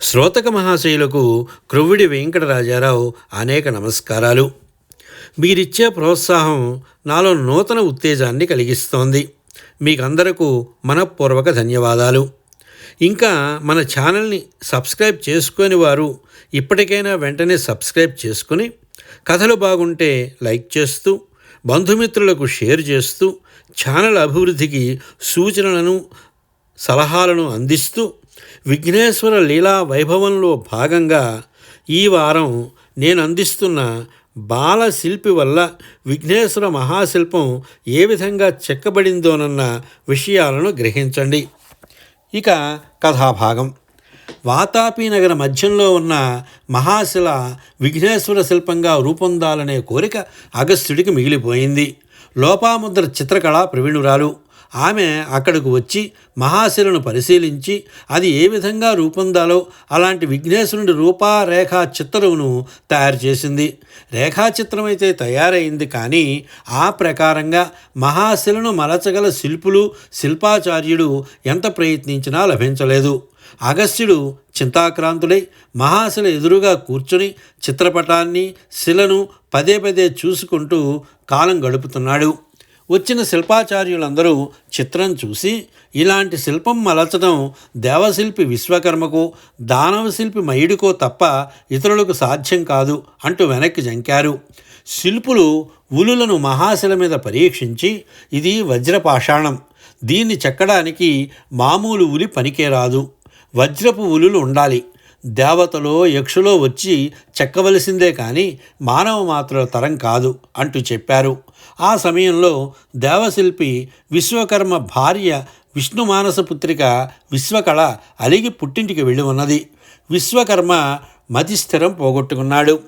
శ్రోతక మహాశయులకు క్రొవ్విడి వెంకటరాజారావు అనేక నమస్కారాలు. మీరిచ్చే ప్రోత్సాహం నాలో నూతన ఉత్తేజాన్ని కలిగిస్తోంది. మీకందరకు మనఃపూర్వక ధన్యవాదాలు. ఇంకా మన ఛానల్ని సబ్స్క్రైబ్ చేసుకొని వారు ఇప్పటికైనా వెంటనే సబ్స్క్రైబ్ చేసుకుని కథలు బాగుంటే లైక్ చేస్తూ బంధుమిత్రులకు షేర్ చేస్తూ ఛానల్ అభివృద్ధికి సూచనలను సలహాలను అందిస్తూ విఘ్నేశ్వర లీలా వైభవంలో భాగంగా ఈ వారం నేను అందిస్తున్న బాలశిల్పి వల్ల విఘ్నేశ్వర మహాశిల్పం ఏ విధంగా చెక్కబడిందోనన్న విషయాలను గ్రహించండి. ఇక కథాభాగం. వాతాపి నగర మధ్యంలో ఉన్న మహాశిల విఘ్నేశ్వర శిల్పంగా రూపొందాలనే కోరిక అగస్త్యుడికి మిగిలిపోయింది. లోపాముద్ర చిత్రకళా ప్రవీణురాలు ఆమె అక్కడకు వచ్చి మహాశిలను పరిశీలించి అది ఏ విధంగా రూపొందాలో అలాంటి విఘ్నేశ్వరుడి రూపారేఖా చిత్రమును తయారు చేసింది. రేఖాచిత్రమైతే తయారైంది కానీ ఆ ప్రకారంగా మహాశిలను మలచగల శిల్పులు శిల్పాచార్యుడు ఎంత ప్రయత్నించినా లభించలేదు. అగస్త్యుడు చింతాక్రాంతుడై మహాశిల ఎదురుగా కూర్చుని చిత్రపటాన్ని శిలను పదే పదే చూసుకుంటూ కాలం గడుపుతున్నాడు. వచ్చిన శిల్పాచార్యులందరూ చిత్రం చూసి ఇలాంటి శిల్పం మలచడం దేవశిల్పి విశ్వకర్మకు దానవ శిల్పి మయుడికో తప్ప ఇతరులకు సాధ్యం కాదు అంటూ వెనక్కి జంకారు. శిల్పులు ఉలులను మహాశిల మీద పరీక్షించి ఇది వజ్రపాషాణం. దీన్ని చెక్కడానికి మామూలు ఉలి పనికే రాదు వజ్రపు ఉలులు ఉండాలి. దేవతలో యక్షులో వచ్చి చెక్కవలసిందే కానీ మానవ మాత్రుల తరం కాదు అంటూ చెప్పారు. ఆ సమయంలో దేవశిల్పి విశ్వకర్మ భార్య విష్ణుమానస పుత్రిక విశ్వకళ అలిగి పుట్టింటికి వెళ్ళి ఉన్నది విశ్వకర్మ మతి స్థిరం పోగొట్టుకున్నాడు.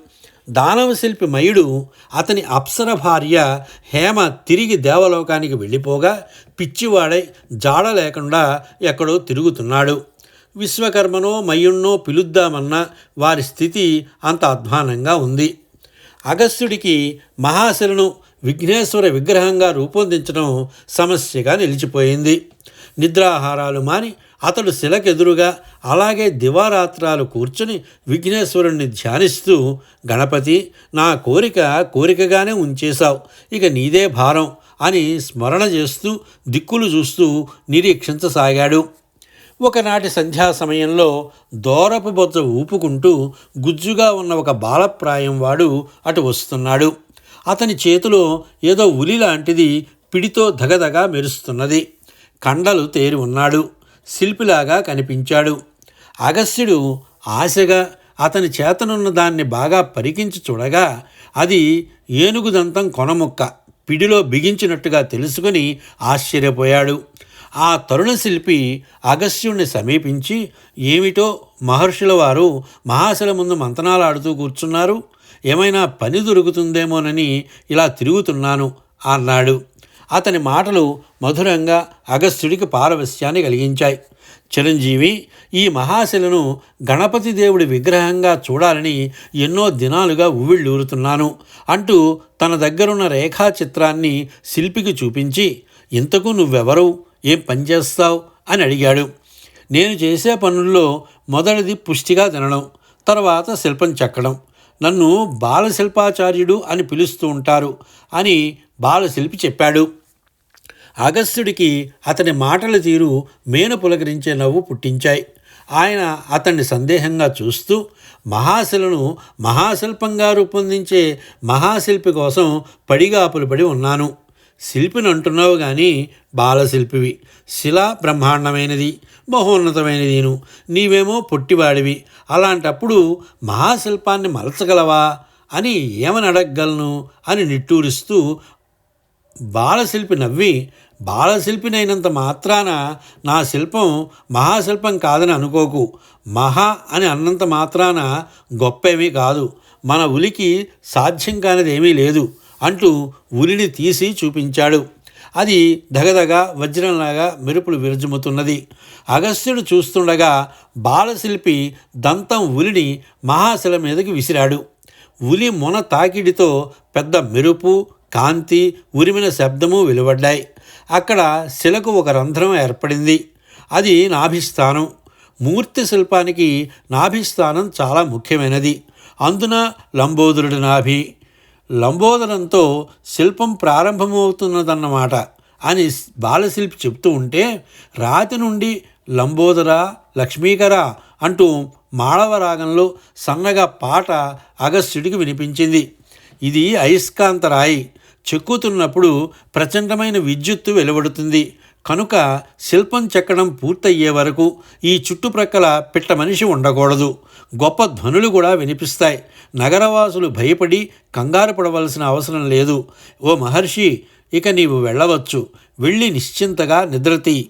దానవశిల్పి మయుడు అతని అప్సర భార్య హేమ తిరిగి దేవలోకానికి వెళ్ళిపోగా పిచ్చివాడై జాడ లేకుండా ఎక్కడో తిరుగుతున్నాడు. విశ్వకర్మనో మయుణ్ణో పిలుద్దామన్న వారి స్థితి అంత అధ్వానంగా ఉంది. అగస్త్యుడికి మహాశిలను విఘ్నేశ్వర విగ్రహంగా రూపొందించడం సమస్యగా నిలిచిపోయింది. నిద్రాహారాలు మాని అతడు శిలకెదురుగా అలాగే దివారాత్రాలు కూర్చుని విఘ్నేశ్వరుణ్ణి ధ్యానిస్తూ గణపతి నా కోరిక కోరికగానే ఉంచేశావు. ఇక నీదే భారం అని స్మరణ చేస్తూ దిక్కులు చూస్తూ నిరీక్షించసాగాడు. ఒకనాటి సంధ్యా సమయంలో దోరపు బొజ్జ ఊపుకుంటూ గుజ్జుగా ఉన్న ఒక బాలప్రాయం వాడు అటు వస్తున్నాడు. అతని చేతిలో ఏదో ఉలి లాంటిది పిడితో ధగధగా మెరుస్తున్నది. కండలు తేరి ఉన్నాడు. శిల్పిలాగా కనిపించాడు. అగస్త్యుడు ఆశగా అతని చేతనున్న దాన్ని బాగా పరికించి చూడగా అది ఏనుగుదంతం కొనముక్క పిడిలో బిగించినట్టుగా తెలుసుకుని ఆశ్చర్యపోయాడు. ఆ తరుణ శిల్పి అగస్త్యుణ్ణి సమీపించి ఏమిటో మహర్షుల వారు మహాశల ముందు మంతనాలు ఆడుతూ కూర్చున్నారు. ఏమైనా పని దొరుకుతుందేమోనని ఇలా తిరుగుతున్నాను అన్నాడు. అతని మాటలు మధురంగా అగస్త్యుడికి పారవస్యాన్ని కలిగించాయి. చిరంజీవి ఈ మహాశిలను గణపతి దేవుడి విగ్రహంగా చూడాలని ఎన్నో దినాలుగా ఉవ్విళ్ళూరుతున్నాను అంటూ తన దగ్గరున్న రేఖాచిత్రాన్ని శిల్పికి చూపించి ఇంతకు నువ్వెవరు? ఏం పనిచేస్తావు అని అడిగాడు. నేను చేసే పనుల్లో మొదటిది పుష్టిగా తినడం తర్వాత శిల్పం చెక్కడం నన్ను బాలశిల్పాచార్యుడు అని పిలుస్తూ ఉంటారు అని బాలశిల్పి చెప్పాడు. అగస్త్యుడికి అతని మాటల తీరు మేను పులకరించే నవ్వు పుట్టించాయి. ఆయన అతన్ని సందేహంగా చూస్తూ మహాశిలను మహాశిల్పంగా రూపొందించే మహాశిల్పి కోసం పడిగాపులు పడి ఉన్నాను. శిల్పిని అంటున్నావు కానీ బాలశిల్పివి. శిల బ్రహ్మాండమైనది మహోన్నతమైనదిను. నీవేమో పొట్టివాడివి. అలాంటప్పుడు మహాశిల్పాన్ని మలచగలవా? అని ఏమని అడగగలను? అని నిట్టూరిస్తూ బాలశిల్పి నవ్వి బాలశిల్పినైనంత మాత్రాన నా శిల్పం మహాశిల్పం కాదని అనుకోకు. మహా అని అన్నంత మాత్రాన గొప్పేమీ కాదు. మన ఉలికి సాధ్యం కానిదేమీ లేదు. అంటూ ఉలిని తీసి చూపించాడు. అది దగదగ వజ్రంలాగా మెరుపులు విరజుముతున్నది. అగస్త్యుడు చూస్తుండగా బాలశిల్పి దంతం ఉలిని మహాశిల మీదకి విసిరాడు. ఉలి మొన తాకిడితో పెద్ద మెరుపు కాంతి ఉరిమిన శబ్దము వెలువడ్డాయి. అక్కడ శిలకు ఒక రంధ్రం ఏర్పడింది. అది నాభిస్థానం. మూర్తి శిల్పానికి నాభిస్థానం చాలా ముఖ్యమైనది. అందున లంబోదరుడి నాభి. లంబోదరంతో శిల్పం ప్రారంభమవుతున్నదన్నమాట అని బాలశిల్పి చెప్తూ ఉంటే రాతి నుండి లంబోదర లక్ష్మీకర అంటూ మాళవ రాగంలో సన్నగా పాట అగస్త్యుడికి వినిపించింది. ఇది అయస్కాంత రాయి. చెక్కుతున్నప్పుడు ప్రచండమైన విద్యుత్తు వెలువడుతుంది. కనుక శిల్పం చెక్కడం పూర్తయ్యే వరకు ఈ చుట్టుప్రక్కల పిట్ట మనిషి ఉండకూడదు. గొప్ప ధ్వనులు కూడా వినిపిస్తాయి. నగరవాసులు భయపడి కంగారు పడవలసిన అవసరం లేదు. ఓ మహర్షి ఇక నీవు వెళ్ళవచ్చు. వెళ్ళి నిశ్చింతగా నిద్రతీ.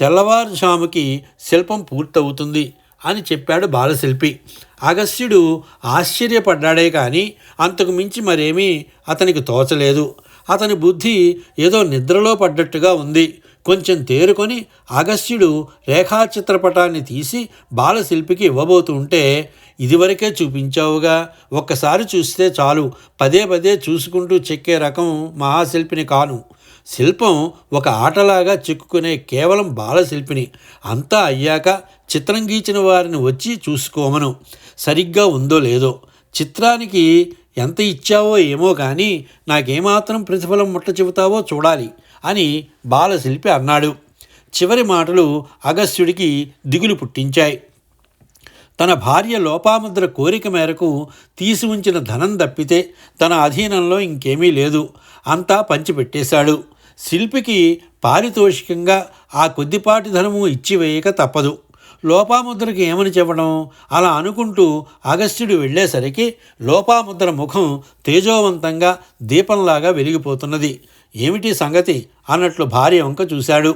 తెల్లవారుజాముకి శిల్పం పూర్తవుతుంది అని చెప్పాడు బాలశిల్పి. అగస్త్యుడు ఆశ్చర్యపడ్డాడే కానీ అంతకు మించి మరేమీ అతనికి తోచలేదు. అతని బుద్ధి ఏదో నిద్రలో పడ్డట్టుగా ఉంది. కొంచెం తేరుకొని అగస్త్యుడు రేఖాచిత్రపటాన్ని తీసి బాలశిల్పికి ఇవ్వబోతుంటే ఇదివరకే చూపించావుగా. ఒక్కసారి చూస్తే చాలు. పదే పదే చూసుకుంటూ చెక్కే రకం మహాశిల్పిని కాను. శిల్పం ఒక ఆటలాగా చిక్కుకునే కేవలం బాలశిల్పిని. అంతా అయ్యాక చిత్రం గీచిన వారిని వచ్చి చూసుకోమను. సరిగ్గా ఉందో లేదో. చిత్రానికి ఎంత ఇచ్చావో ఏమో కానీ నాకేమాత్రం ప్రతిఫలం ముట్ట చెబుతావో చూడాలి. అని బాలశిల్పి అన్నాడు. చివరి మాటలు అగస్త్యుడికి దిగులు పుట్టించాయి. తన భార్య లోపాముద్ర కోరిక మేరకు తీసి ఉంచిన ధనం తప్పితే తన అధీనంలో ఇంకేమీ లేదు. అంతా పంచిపెట్టేశాడు. శిల్పికి పారితోషికంగా ఆ కొద్దిపాటి ధనము ఇచ్చివేయక తప్పదు. లోపాముద్రకి ఏమని చెప్పడం? అలా అనుకుంటూ అగస్త్యుడు వెళ్ళేసరికి లోపాముద్ర ముఖం తేజోవంతంగా దీపంలాగా వెలిగిపోతున్నది. ఏమిటి సంగతి? అన్నట్లు భార్య వంక చూశాడు.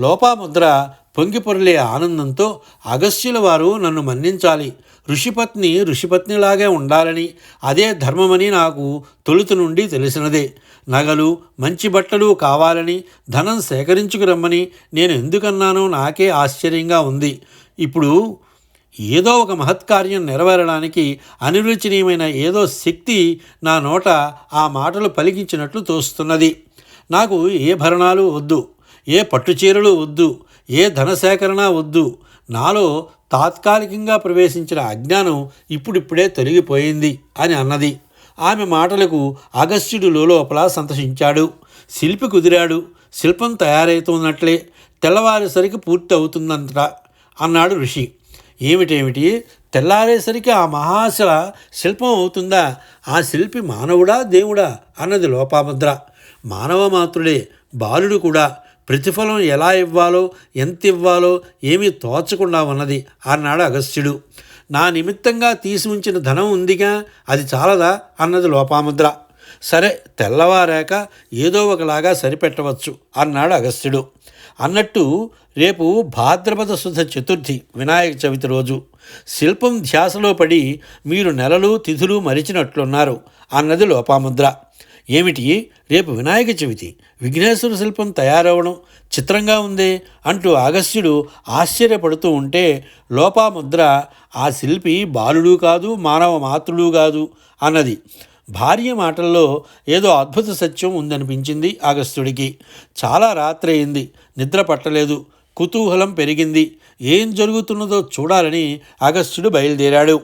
లోపాముద్ర పొంగిపొరలే ఆనందంతో అగస్త్యుల వారు నన్ను మన్నించాలి. ఋషిపత్ని ఋషిపత్నిలాగే ఉండాలని అదే ధర్మమని నాకు తొలుత నుండి తెలిసినదే. నగలు మంచి బట్టలు కావాలని ధనం సేకరించుకురమ్మని నేను ఎందుకన్నానో నాకే ఆశ్చర్యంగా ఉంది. ఇప్పుడు ఏదో ఒక మహత్కార్యం నెరవేరడానికి అనిరుచనీయమైన ఏదో శక్తి నా నోట ఆ మాటలు పలికించినట్లు తోస్తున్నది. నాకు ఏ భరణాలు వద్దు ఏ పట్టుచీరలు వద్దు ఏ ధనసేకరణ వద్దు. నాలో తాత్కాలికంగా ప్రవేశించిన అజ్ఞానం ఇప్పుడిప్పుడే తొలగిపోయింది అని అన్నది. ఆమె మాటలకు అగస్త్యుడు లోపల సంతసించాడు. శిల్పి కుదిరాడు. శిల్పం తయారవుతున్నట్లే తెల్లవారేసరికి పూర్తి అవుతుందంట అన్నాడు ఋషి. ఏమిటేమిటి? తెల్లారేసరికి ఆ మహాశల శిల్పం అవుతుందా? ఆ శిల్పి మానవుడా దేవుడా? అన్నది లోపాముద్ర. మానవ మాత్రుడే బాలుడు కూడా ప్రతిఫలం ఎలా ఇవ్వాలో ఎంత ఇవ్వాలో ఏమీ తోచకుండా ఉన్నది అన్నాడు అగస్త్యుడు. నా నిమిత్తంగా తీసి ఉంచిన ధనం ఉందిగా అది చాలదా అన్నది లోపాముద్ర. సరే తెల్లవారాక ఏదో ఒకలాగా సరిపెట్టవచ్చు అన్నాడు అగస్త్యుడు. అన్నట్టు రేపు భాద్రపద శుద్ధ చతుర్థి వినాయక చవితి రోజు. శిల్పం ధ్యాసలో పడి మీరు నెలలు తిథులు మరిచినట్లున్నారు అన్నది లోపాముద్ర. ఏమిటి? రేపు వినాయక చవితి. విఘ్నేశ్వర శిల్పం తయారవడం చిత్రంగా ఉందే అంటూ అగస్త్యుడు ఆశ్చర్యపడుతూ ఉంటే లోపాముద్ర ఆ శిల్పి బాలుడు కాదు మానవ మాతృడు కాదు అన్నది. భార్య మాటల్లో ఏదో అద్భుత సత్యం ఉందనిపించింది ఆగస్త్యుడికి. చాలా రాత్రి అయింది నిద్ర పట్టలేదు. కుతూహలం పెరిగింది. ఏం జరుగుతున్నదో చూడాలని అగస్త్యుడు బయలుదేరాడు.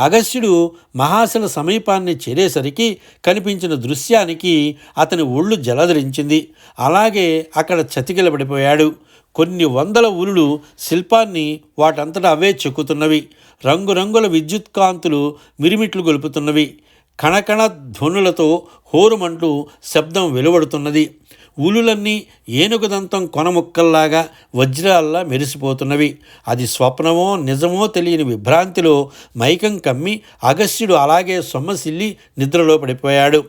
అగస్త్యుడు మహాశల సమీపాన్ని చేరేసరికి కనిపించిన దృశ్యానికి అతని ఒళ్ళు జలధరించింది. అలాగే అక్కడ చతికిలబడిపోయాడు. కొన్ని వందల ఉలులు శిల్పాన్ని వాటంతటా అవే చెక్కుతున్నవి. రంగురంగుల విద్యుత్ కాంతులు మిరిమిట్లు గొలుపుతున్నవి. కణకణ ధ్వనులతో హోరుమంటూ శబ్దం వెలువడుతున్నది. ఊలులన్నీ ఏనుగుదంతం కొనముక్కల్లాగా వజ్రాల్లా మెరిసిపోతున్నవి. అది స్వప్నమో నిజమో తెలియని విభ్రాంతిలో మైకం కమ్మి అగస్త్యుడు అలాగే సొమ్మసిల్లి నిద్రలో పడిపోయాడు.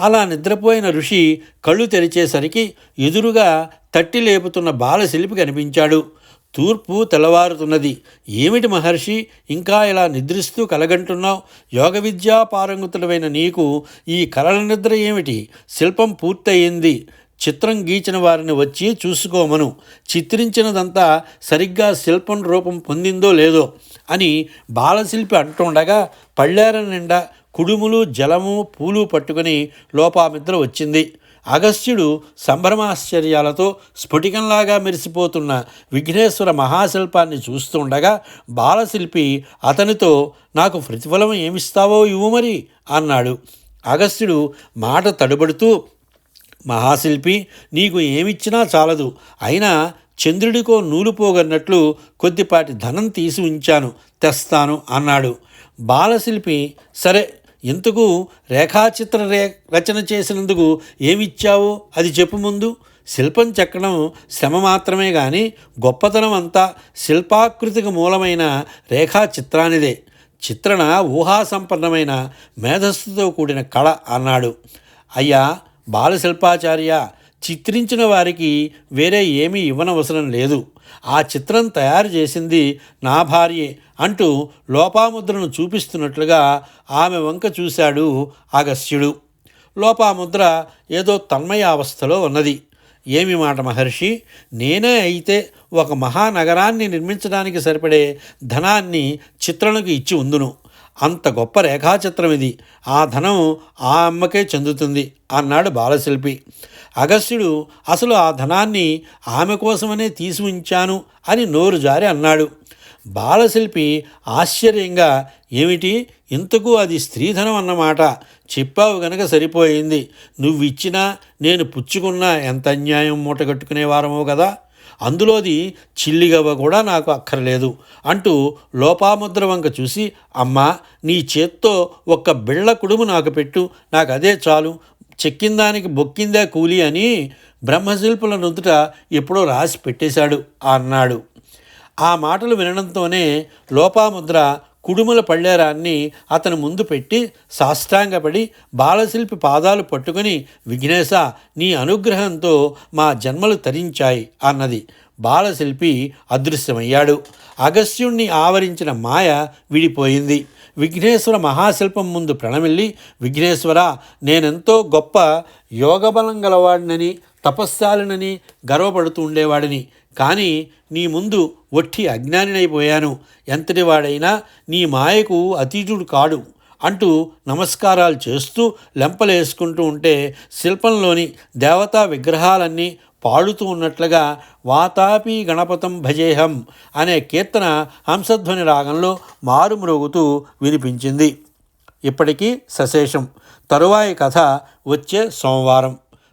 అలా నిద్రపోయిన ఋషి కళ్ళు తెరిచేసరికి ఎదురుగా తట్టి లేపుతున్న బాలశిల్పి కనిపించాడు. తూర్పు తెల్లవారుతున్నది. ఏమిటి మహర్షి ఇంకా ఇలా నిద్రిస్తూ కలగంటున్నావు? యోగ విద్యా పారంగుతులమైన నీకు ఈ కలల నిద్ర ఏమిటి? శిల్పం పూర్తయింది. చిత్రం గీచిన వారిని వచ్చి చూసుకోమను. చిత్రించినదంతా సరిగ్గా శిల్పం రూపం పొందిందో లేదో అని బాలశిల్పి అంటుండగా పళ్ళేర నిండా కుడుములు జలము పూలు పట్టుకుని లోపామిద్ర వచ్చింది. అగస్త్యుడు సంభ్రమాశ్చర్యాలతో స్ఫటికంలాగా మెరిసిపోతున్న విఘ్నేశ్వర మహాశిల్పాన్ని చూస్తుండగా బాలశిల్పి అతనితో నాకు ప్రతిఫలం ఏమిస్తావో ఇవ్వు మరి అన్నాడు. అగస్త్యుడు మాట తడుబడుతూ మహాశిల్పి నీకు ఏమిచ్చినా చాలదు. అయినా చంద్రుడికో నూలు పోగన్నట్లు కొద్దిపాటి ధనం తీసి ఉంచాను తెస్తాను అన్నాడు. బాలశిల్పి సరే ఇంతకు రేఖాచిత్ర రే రచన చేసినందుకు ఏమిచ్చావో? అది చెప్పు ముందు. శిల్పం చెక్కడం శ్రమ మాత్రమే కానీ గొప్పతనం అంతా శిల్పాకృతికి మూలమైన రేఖాచిత్రానిదే. చిత్రణ ఊహాసంపన్నమైన మేధస్సుతో కూడిన కళ అన్నాడు. అయ్యా బాలశిల్పాచార్య చిత్రించిన వారికి వేరే ఏమీ ఇవ్వనవసరం లేదు. ఆ చిత్రం తయారు చేసింది నా భార్యే అంటూ లోపాముద్రను చూపిస్తున్నట్లుగా ఆమె వంక చూశాడు అగస్త్యుడు లోపాముద్ర ఏదో తన్మయావస్థలో ఉన్నది. ఏమి మాట మహర్షి? నేనే అయితే ఒక మహానగరాన్ని నిర్మించడానికి సరిపడే ధనాన్ని చిత్రణకు ఇచ్చి ఉందును. అంత గొప్ప రేఖాచిత్రం ఇది. ఆ ధనం ఆ అమ్మకే చెందుతుంది అన్నాడు బాలశిల్పి. అగస్త్యుడు అసలు ఆ ధనాన్ని ఆమె కోసమనే తీసి ఉంచాను అని నోరు జారి అన్నాడు. బాలశిల్పి ఆశ్చర్యంగా ఏమిటి? ఇంతకు అది స్త్రీధనం అన్నమాట. చెప్పావు గనక సరిపోయింది. నువ్విచ్చినా నేను పుచ్చుకున్నా ఎంత అన్యాయం మూటగట్టుకునేవారమో కదా. అందులోది చిల్లిగవ్వ కూడా నాకు అక్కర్లేదు అంటూ లోపాముద్ర వంక చూసి అమ్మా నీ చేత్తో ఒక్క బిళ్ళ కుడుము నాకు పెట్టు నాకు అదే చాలు. చెక్కిందానికి బొక్కిందే కూలి అని బ్రహ్మశిల్పుల నుదుట ఎప్పుడో రాసి పెట్టేశాడు అన్నాడు. ఆ మాటలు వినడంతోనే లోపాముద్ర కుడుముల పళ్ళేరాన్ని అతని ముందు పెట్టి సాష్టాంగపడి బాలశిల్పి పాదాలు పట్టుకుని విఘ్నేశ నీ అనుగ్రహంతో మా జన్మలు తరించాయి అన్నది. బాలశిల్పి అదృశ్యమయ్యాడు. అగస్త్యుణ్ణి ఆవరించిన మాయ విడిపోయింది. విఘ్నేశ్వర మహాశిల్పం ముందు ప్రణమిల్లి విఘ్నేశ్వర నేనెంతో గొప్ప యోగబలం గలవాడినని తపస్సాలినని గర్వపడుతూ ఉండేవాడిని. కానీ నీ ముందు ఒట్టి అజ్ఞానినైపోయాను. ఎంతటి వాడైనా నీ మాయకు అతీతుడు కాడు అంటూ నమస్కారాలు చేస్తూ లెంపలేసుకుంటూ ఉంటే శిల్పంలోని దేవతా విగ్రహాలన్నీ పాడుతూ ఉన్నట్లుగా వాతాపి గణపతం భజేహం అనే కీర్తన హంసధ్వని రాగంలో మారుమ్రోగుతూ వినిపించింది. ఇప్పటికీ సశేషం. తరువాయి కథ వచ్చే సోమవారం.